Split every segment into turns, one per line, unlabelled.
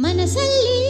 ಮನಸ್ಸಲ್ಲಿ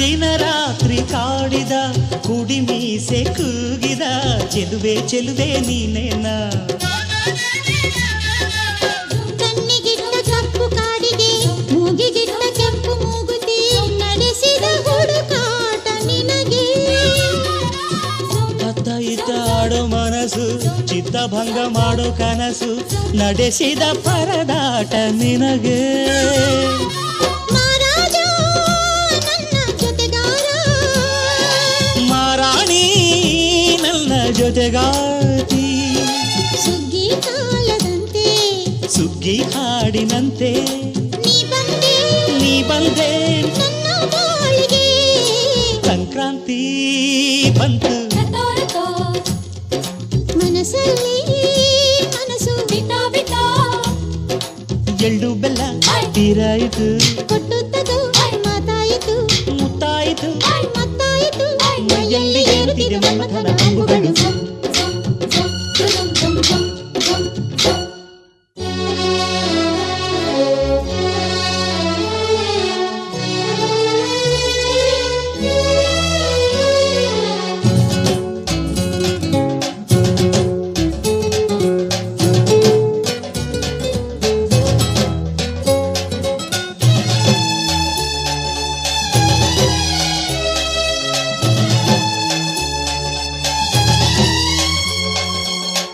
ದಿನ ರಾತ್ರಿ ಕಾಡಿದ ಕುಡಿ ಮೀಸೆ ಕೂಗಿದ ಚೆಲುವೆ ಚೆಲುವೆ ನೀನೇನ
ಕಣ್ಣಿಗಿಟ್ಟ ಕಪ್ಪು ಕಾಡಿಗೆ ಮೂಗಿಗಿಟ್ಟ ಕೆಂಪು ಮೂಗುತಿ ನಡೆಸಿದ ಹುಡುಕಾಟ ನಿನಗೆ
ಅತ್ತ ಇತ್ತ ಆಡೋ ಮನಸ್ಸು ಚಿತ್ತಭಂಗ ಮಾಡೋ ಕನಸು ನಡೆಸಿದ ಪರದಾಟ ನಿನಗೆ ಜೊತೆಗಾತಿ
ಸುಗ್ಗಿ ಕಾಲದಂತೆ.
ಸುಗ್ಗಿ ಹಾಡಿನಂತೆ.
ನೀ ಬಂದೆ.
ಸಂಕ್ರಾಂತಿ ಬಂತು.
ಮನಸ್ಸಲ್ಲಿ ಮನಸ್ಸು ಬಿಟ್ಟೋ ಬಿಟ್ಟೋ.
ಎಳ್ಳು ಬೆಲ್ಲ ತೀರಾಯಿತು